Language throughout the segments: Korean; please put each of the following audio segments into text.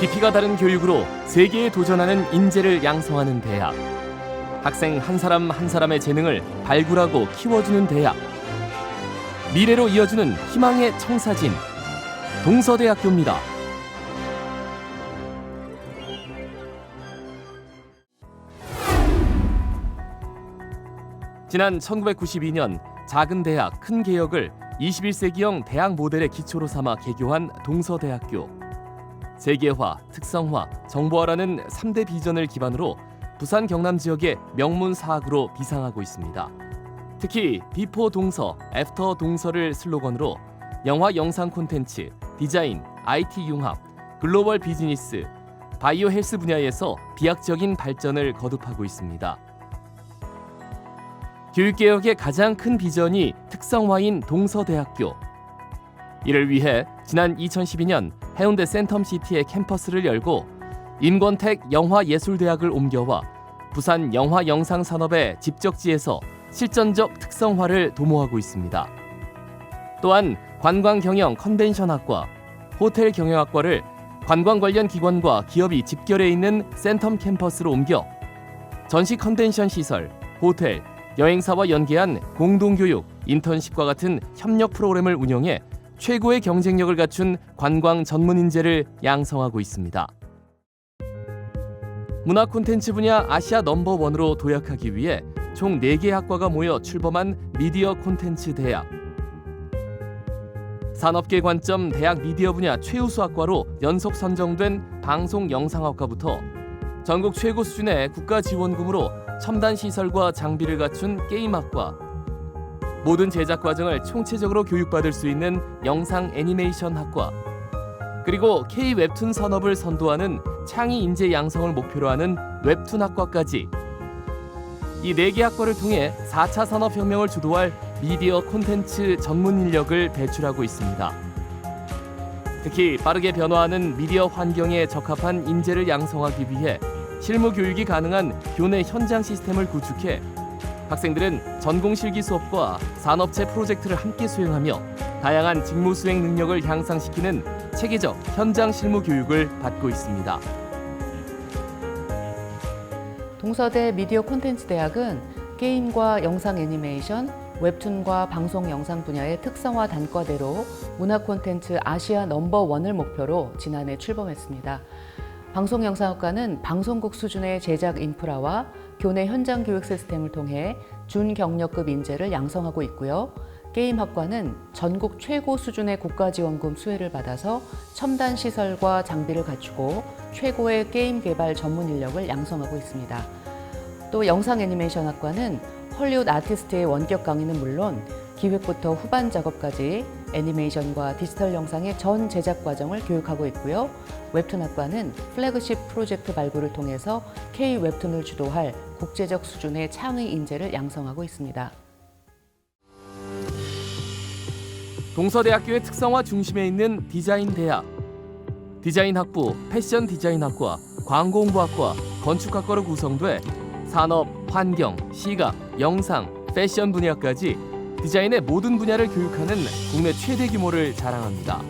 깊이가 다른 교육으로 세계에 도전하는 인재를 양성하는 대학. 학생 한 사람 한 사람의 재능을 발굴하고 키워주는 대학. 미래로 이어주는 희망의 청사진. 동서대학교입니다. 지난 1992년 작은 대학 큰 개혁을 21세기형 대학 모델의 기초로 삼아 개교한 동서대학교. 세계화, 특성화, 정보화라는 3대 비전을 기반으로 부산 경남 지역의 명문 사학으로 비상하고 있습니다. 특히 비포 동서, 애프터 동서를 슬로건으로 영화 영상 콘텐츠, 디자인, IT 융합, 글로벌 비즈니스, 바이오 헬스 분야에서 비약적인 발전을 거듭하고 있습니다. 교육개혁의 가장 큰 비전이 특성화인 동서대학교. 이를 위해 지난 2012년 해운대 센텀시티의 캠퍼스를 열고 인권택 영화예술대학을 옮겨와 부산 영화 영상 산업의 집적지에서 실전적 특성화를 도모하고 있습니다. 또한 관광경영 컨벤션학과, 호텔 경영학과를 관광 관련 기관과 기업이 집결해 있는 센텀 캠퍼스로 옮겨 전시 컨벤션 시설, 호텔, 여행사와 연계한 공동교육, 인턴십과 같은 협력 프로그램을 운영해 최고의 경쟁력을 갖춘 관광 전문 인재를 양성하고 있습니다. 문화 콘텐츠 분야 아시아 넘버원으로 도약하기 위해 총 4개 학과가 모여 출범한 미디어 콘텐츠 대학. 산업계 관점 대학 미디어 분야 최우수 학과로 연속 선정된 방송 영상학과부터 전국 최고 수준의 국가 지원금으로 첨단 시설과 장비를 갖춘 게임학과 모든 제작 과정을 총체적으로 교육받을 수 있는 영상 애니메이션 학과 그리고 K 웹툰 산업을 선도하는 창의 인재 양성을 목표로 하는 웹툰 학과까지 이 네 개 학과를 통해 4차 산업 혁명을 주도할 미디어 콘텐츠 전문 인력을 배출하고 있습니다. 특히 빠르게 변화하는 미디어 환경에 적합한 인재를 양성하기 위해 실무 교육이 가능한 교내 현장 시스템을 구축해 학생들은 전공 실기 수업과 산업체 프로젝트를 함께 수행하며 다양한 직무 수행 능력을 향상시키는 체계적 현장 실무 교육을 받고 있습니다. 동서대 미디어 콘텐츠 대학은 게임과 영상 애니메이션, 웹툰과 방송 영상 분야의 특성화 단과대로 문화 콘텐츠 아시아 넘버원을 목표로 지난해 출범했습니다. 방송 영상학과는 방송국 수준의 제작 인프라와 교내 현장 교육 시스템을 통해 준경력급 인재를 양성하고 있고요. 게임학과는 전국 최고 수준의 국가지원금 수혜를 받아서 첨단 시설과 장비를 갖추고 최고의 게임 개발 전문 인력을 양성하고 있습니다. 또 영상 애니메이션 학과는 헐리우드 아티스트의 원격 강의는 물론 기획부터 후반 작업까지 애니메이션과 디지털 영상의 전 제작 과정을 교육하고 있고요. 웹툰 학과는 플래그십 프로젝트 발굴을 통해서 K 웹툰을 주도할 국제적 수준의 창의 인재를 양성하고 있습니다. 동서대학교의 특성화 중심에 있는 디자인 대학. 디자인 학부, 패션 디자인 학과, 광고홍보학과, 건축학과로 구성돼 산업, 환경, 시각, 영상, 패션 분야까지 디자인의 모든 분야를 교육하는 국내 최대 규모를 자랑합니다.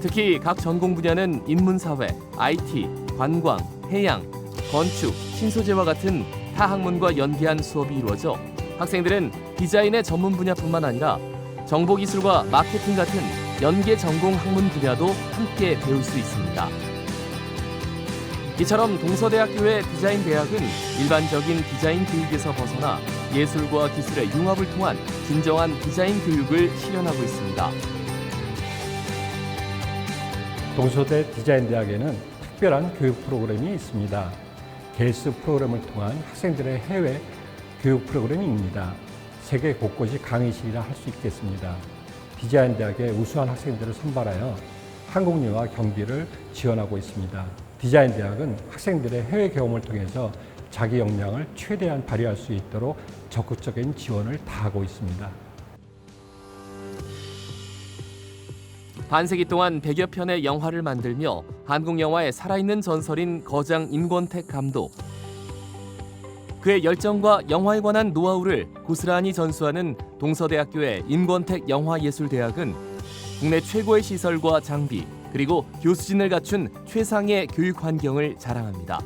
특히 각 전공 분야는 인문사회, IT, 관광, 해양, 건축, 신소재와 같은 타 학문과 연계한 수업이 이루어져 학생들은 디자인의 전문 분야뿐만 아니라 정보기술과 마케팅 같은 연계 전공 학문 분야도 함께 배울 수 있습니다. 이처럼 동서대학교의 디자인 대학은 일반적인 디자인 교육에서 벗어나 예술과 기술의 융합을 통한 진정한 디자인 교육을 실현하고 있습니다. 동서대 디자인대학에는 특별한 교육 프로그램이 있습니다. 게스 프로그램을 통한 학생들의 해외 교육 프로그램입니다. 세계 곳곳이 강의실이라 할 수 있겠습니다. 디자인 대학의 우수한 학생들을 선발하여 한국유와 경비를 지원하고 있습니다. 디자인 대학은 학생들의 해외 경험을 통해서 자기 역량을 최대한 발휘할 수 있도록 적극적인 지원을 다하고 있습니다. 반세기 동안 100여 편의 영화를 만들며 한국 영화의 살아있는 전설인 거장 임권택 감독. 그의 열정과 영화에 관한 노하우를 고스란히 전수하는 동서대학교의 임권택 영화예술대학은 국내 최고의 시설과 장비, 그리고 교수진을 갖춘 최상의 교육 환경을 자랑합니다.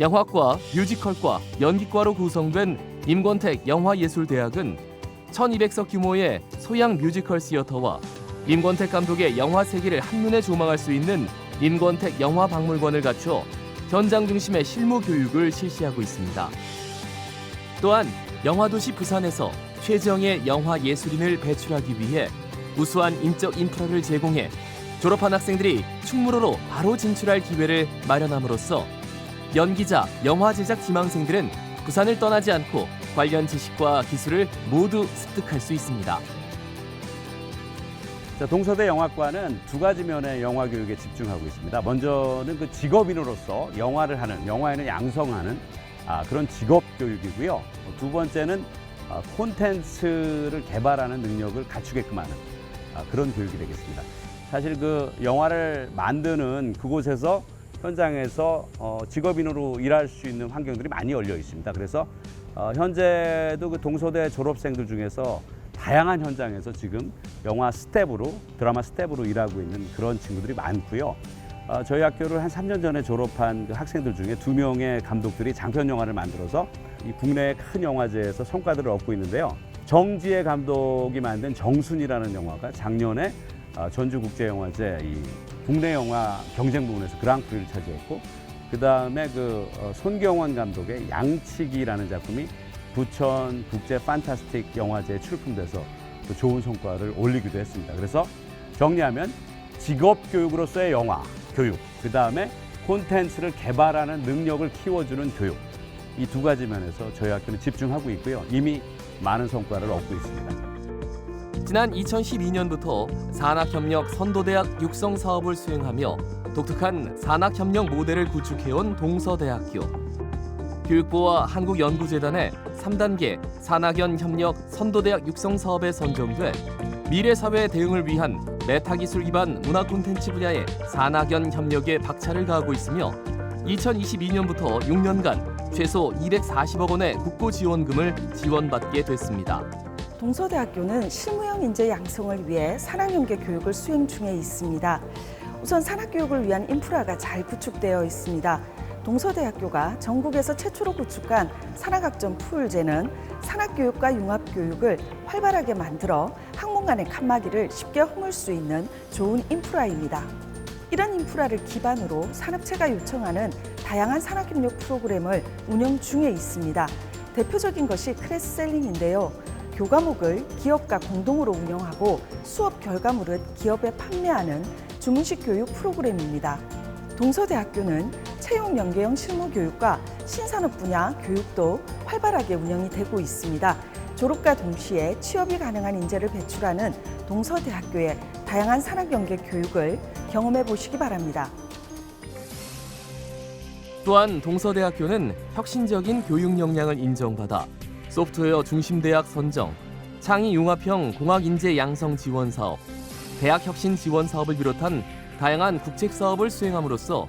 영화과, 뮤지컬과, 연기과로 구성된 임권택 영화예술대학은 1200석 규모의 소양 뮤지컬 시어터와 임권택 감독의 영화 세계를 한눈에 조망할 수 있는 임권택 영화 박물관을 갖추어 현장 중심의 실무 교육을 실시하고 있습니다. 또한 영화도시 부산에서 최정의 영화 예술인을 배출하기 위해 우수한 인적 인프라를 제공해 졸업한 학생들이 충무로로 바로 진출할 기회를 마련함으로써 연기자, 영화 제작 지망생들은 부산을 떠나지 않고 관련 지식과 기술을 모두 습득할 수 있습니다. 자, 동서대 영화과는 두 가지 면의 영화 교육에 집중하고 있습니다. 먼저는 그 직업인으로서 영화를 하는, 영화에는 양성하는 아, 그런 직업 교육이고요. 두 번째는 아, 콘텐츠를 개발하는 능력을 갖추게끔 하는 아, 그런 교육이 되겠습니다. 사실 그 영화를 만드는 그곳에서 현장에서 어, 직업인으로 일할 수 있는 환경들이 많이 열려 있습니다. 그래서 어, 현재도 그 동서대 졸업생들 중에서 다양한 현장에서 지금 영화 스텝으로 드라마 스텝으로 일하고 있는 그런 친구들이 많고요. 어, 저희 학교를 한 3년 전에 졸업한 그 학생들 중에 두 명의 감독들이 장편 영화를 만들어서 이 국내의 큰 영화제에서 성과들을 얻고 있는데요. 정지혜 감독이 만든 정순이라는 영화가 작년에 어, 전주국제영화제 이 국내 영화 경쟁 부분에서 그랑프리를 차지했고 그 다음에 그 어, 손경원 감독의 양치기라는 작품이 부천 국제 판타스틱 영화제에 출품돼서 또 좋은 성과를 올리기도 했습니다. 그래서 정리하면 직업 교육으로서의 영화 교육, 그 다음에 콘텐츠를 개발하는 능력을 키워주는 교육 이 두 가지 면에서 저희 학교는 집중하고 있고요. 이미 많은 성과를 얻고 있습니다. 지난 2012년부터 산학협력 선도대학 육성 사업을 수행하며 독특한 산학협력 모델을 구축해온 동서대학교. 교육부와 한국연구재단의 3단계 산학연 협력 선도대학 육성 사업에 선정돼 미래 사회 대응을 위한 메타기술 기반 문화 콘텐츠 분야의 산학연 협력에 박차를 가하고 있으며 2022년부터 6년간 최소 240억 원의 국고 지원금을 지원받게 됐습니다. 동서대학교는 실무형 인재 양성을 위해 산학연계 교육을 수행 중에 있습니다. 우선 산학교육을 위한 인프라가 잘 구축되어 있습니다. 동서대학교가 전국에서 최초로 구축한 산학학점 풀제는 산학교육과 융합교육을 활발하게 만들어 학문 간의 칸막이를 쉽게 허물 수 있는 좋은 인프라입니다. 이런 인프라를 기반으로 산업체가 요청하는 다양한 산학협력 프로그램을 운영 중에 있습니다. 대표적인 것이 크레스셀링인데요. 교과목을 기업과 공동으로 운영하고 수업 결과물은 기업에 판매하는 주문식 교육 프로그램입니다. 동서대학교는 채용 연계형 실무 교육과 신산업 분야 교육도 활발하게 운영이 되고 있습니다. 졸업과 동시에 취업이 가능한 인재를 배출하는 동서대학교의 다양한 산학 연계 교육을 경험해 보시기 바랍니다. 또한 동서대학교는 혁신적인 교육 역량을 인정받아 소프트웨어 중심 대학 선정, 창의 융합형 공학 인재 양성 지원 사업, 대학 혁신 지원 사업을 비롯한 다양한 국책 사업을 수행함으로써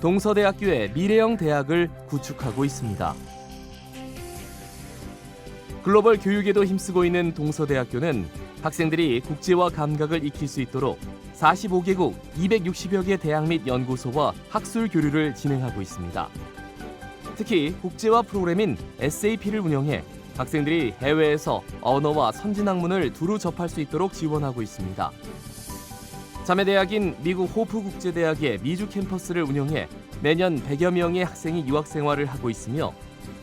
동서대학교의 미래형 대학을 구축하고 있습니다. 글로벌 교육에도 힘쓰고 있는 동서대학교는 학생들이 국제화 감각을 익힐 수 있도록 45개국 260여 개 대학 및 연구소와 학술 교류를 진행하고 있습니다. 특히 국제화 프로그램인 SAP를 운영해 학생들이 해외에서 언어와 선진 학문을 두루 접할 수 있도록 지원하고 있습니다. 자매 대학인 미국 호프 국제대학의 미주 캠퍼스를 운영해 매년 100여 명의 학생이 유학 생활을 하고 있으며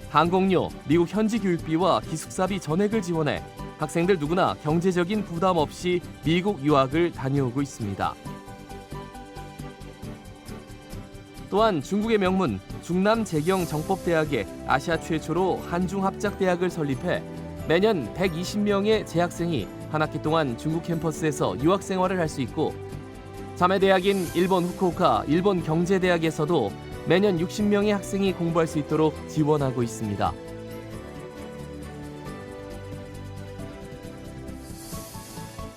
항공료, 미국 현지 교육비와 기숙사비 전액을 지원해 학생들 누구나 경제적인 부담 없이 미국 유학을 다녀오고 있습니다. 또한 중국의 명문 중남 재경 정법대학에 아시아 최초로 한중 합작 대학을 설립해 매년 120명의 재학생이 한 학기 동안 중국 캠퍼스에서 유학 생활을 할 수 있고 자매 대학인 일본 후쿠오카 일본 경제대학에서도 매년 60명의 학생이 공부할 수 있도록 지원하고 있습니다.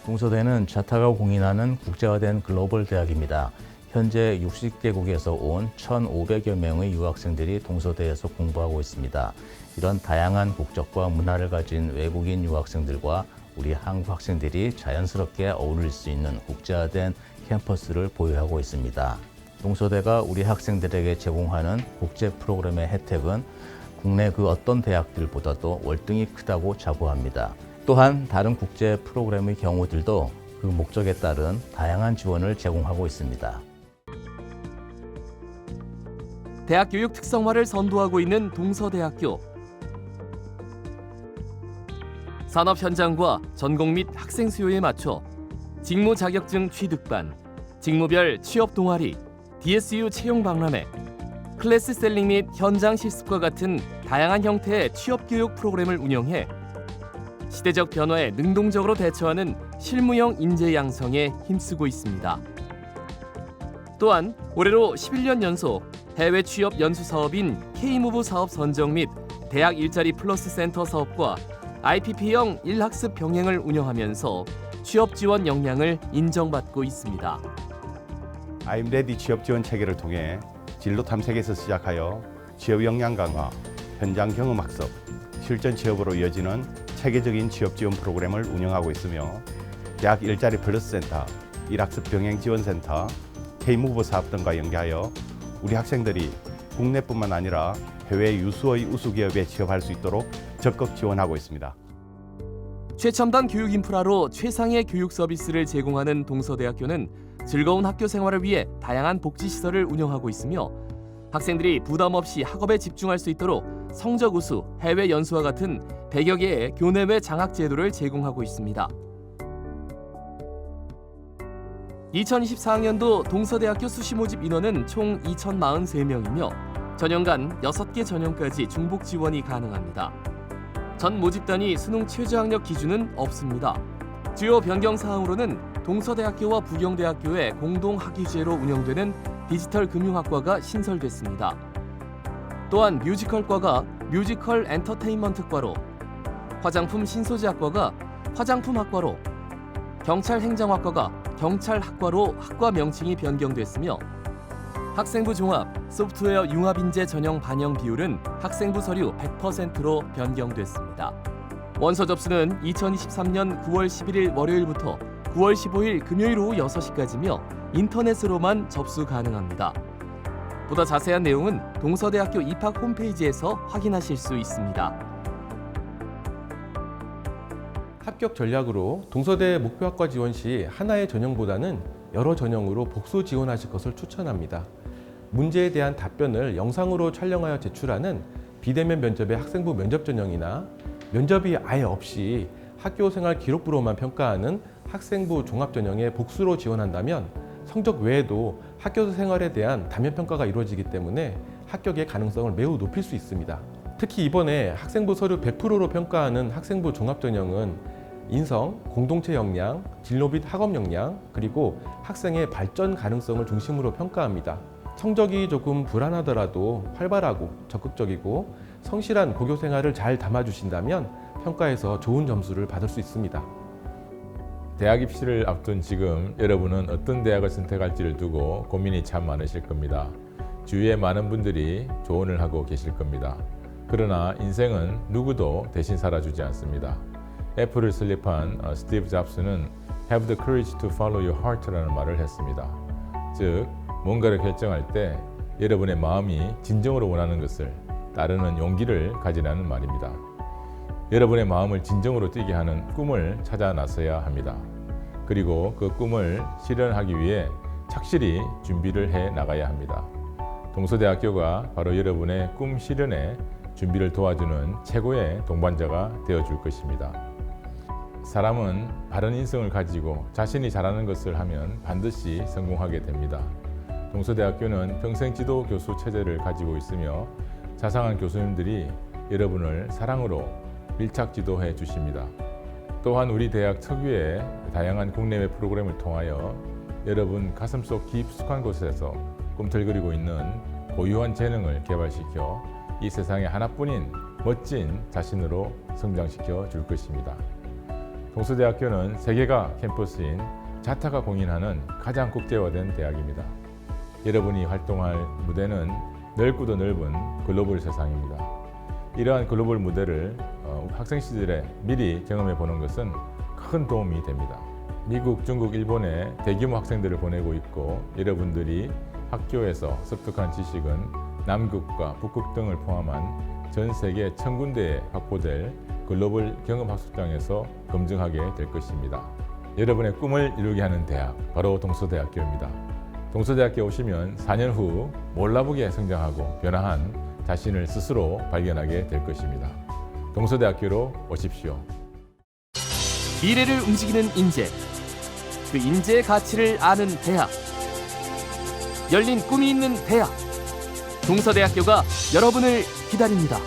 동서대는 자타가 공인하는 국제화된 글로벌 대학입니다. 현재 60개국에서 온 1,500여 명의 유학생들이 동서대에서 공부하고 있습니다. 이런 다양한 국적과 문화를 가진 외국인 유학생들과 우리 한국 학생들이 자연스럽게 어울릴 수 있는 국제화된 캠퍼스를 보유하고 있습니다. 동서대가 우리 학생들에게 제공하는 국제 프로그램의 혜택은 국내 그 어떤 대학들보다도 월등히 크다고 자부합니다. 또한 다른 국제 프로그램의 경우들도 그 목적에 따른 다양한 지원을 제공하고 있습니다. 대학 교육 특성화를 선도하고 있는 동서대학교. 산업 현장과 전공 및 학생 수요에 맞춰 직무 자격증 취득반, 직무별 취업 동아리, DSU 채용 박람회, 클래스 셀링 및 현장 실습과 같은 다양한 형태의 취업 교육 프로그램을 운영해 시대적 변화에 능동적으로 대처하는 실무형 인재 양성에 힘쓰고 있습니다. 또한 올해로 11년 연속 해외 취업 연수 사업인 K무브 사업 선정 및 대학 일자리 플러스 센터 사업과 IPP형 일학습 병행을 운영하면서 취업 지원 역량을 인정받고 있습니다. Ready 취업 지원 체계를 통해 진로 탐색에서 시작하여 취업 역량 강화, 현장 경험 학습, 실전 취업으로 이어지는 체계적인 취업 지원 프로그램을 운영하고 있으며 대학 일자리 플러스 센터, 일학습 병행 지원 센터, K무브 사업 등과 연계하여 우리 학생들이 국내뿐만 아니라 해외 유수의 우수 기업에 취업할 수 있도록 적극 지원하고 있습니다. 최첨단 교육 인프라로 최상의 교육 서비스를 제공하는 동서대학교는 즐거운 학교 생활을 위해 다양한 복지 시설을 운영하고 있으며 학생들이 부담 없이 학업에 집중할 수 있도록 성적 우수, 해외 연수와 같은 100여 개의 교내외 장학 제도를 제공하고 있습니다. 2024학년도 동서대학교 수시 모집 인원은 총 2,043명이며 전형간 6개 전형까지 중복 지원이 가능합니다. 전 모집단이 수능 최저학력 기준은 없습니다. 주요 변경 사항으로는 동서대학교와 부경대학교의 공동 학위제로 운영되는 디지털 금융학과가 신설됐습니다. 또한 뮤지컬과가 뮤지컬 엔터테인먼트과로, 화장품 신소재학과가 화장품학과로, 경찰 행정학과가 경찰학과로 학과 명칭이 변경됐으며 학생부 종합, 소프트웨어 융합 인재 전형 반영 비율은 학생부 서류 100%로 변경됐습니다. 원서 접수는 2023년 9월 11일 월요일부터 9월 15일 금요일 오후 6시까지며 인터넷으로만 접수 가능합니다. 보다 자세한 내용은 동서대학교 입학 홈페이지에서 확인하실 수 있습니다. 합격 전략으로 동서대 목표학과 지원 시 하나의 전형보다는 여러 전형으로 복수 지원하실 것을 추천합니다. 문제에 대한 답변을 영상으로 촬영하여 제출하는 비대면 면접의 학생부 면접 전형이나 면접이 아예 없이 학교 생활 기록부로만 평가하는 학생부 종합 전형에 복수로 지원한다면 성적 외에도 학교 생활에 대한 다면 평가가 이루어지기 때문에 합격의 가능성을 매우 높일 수 있습니다. 특히 이번에 학생부 서류 100%로 평가하는 학생부 종합 전형은 인성, 공동체 역량, 진로 및 학업 역량, 그리고 학생의 발전 가능성을 중심으로 평가합니다. 성적이 조금 불안하더라도 활발하고 적극적이고 성실한 고교 생활을 잘 담아주신다면 평가에서 좋은 점수를 받을 수 있습니다. 대학 입시를 앞둔 지금 여러분은 어떤 대학을 선택할지를 두고 고민이 참 많으실 겁니다. 주위에 많은 분들이 조언을 하고 계실 겁니다. 그러나 인생은 누구도 대신 살아주지 않습니다. 애플을 설립한 어, 스티브 잡스는 Have the courage to follow your heart라는 말을 했습니다. 즉, 뭔가를 결정할 때 여러분의 마음이 진정으로 원하는 것을 따르는 용기를 가지라는 말입니다. 여러분의 마음을 진정으로 뛰게 하는 꿈을 찾아 나서야 합니다. 그리고 그 꿈을 실현하기 위해 착실히 준비를 해 나가야 합니다. 동서대학교가 바로 여러분의 꿈 실현에 준비를 도와주는 최고의 동반자가 되어 줄 것입니다. 사람은 바른 인성을 가지고 자신이 잘하는 것을 하면 반드시 성공하게 됩니다. 동서대학교는 평생 지도 교수 체제를 가지고 있으며 자상한 교수님들이 여러분을 사랑으로 밀착 지도해 주십니다. 또한 우리 대학 특유의 다양한 국내외 프로그램을 통하여 여러분 가슴속 깊숙한 곳에서 꿈틀거리고 있는 고유한 재능을 개발시켜 이 세상에 하나뿐인 멋진 자신으로 성장시켜 줄 것입니다. 동서대학교는 세계가 캠퍼스인 자타가 공인하는 가장 국제화된 대학입니다. 여러분이 활동할 무대는 넓고도 넓은 글로벌 세상입니다. 이러한 글로벌 무대를 어, 학생 시절에 미리 경험해 보는 것은 큰 도움이 됩니다. 미국, 중국, 일본에 대규모 학생들을 보내고 있고 여러분들이 학교에서 습득한 지식은 남극과 북극 등을 포함한 전 세계 천 군데에 확보될 글로벌 경험학습장에서 검증하게 될 것입니다. 여러분의 꿈을 이루게 하는 대학, 바로 동서대학교입니다. 동서대학교 오시면 4년 후 몰라보게 성장하고 변화한 자신을 스스로 발견하게 될 것입니다. 동서대학교로 오십시오. 미래를 움직이는 인재. 그 인재의 가치를 아는 대학. 열린 꿈이 있는 대학. 동서대학교가 여러분을 기다립니다.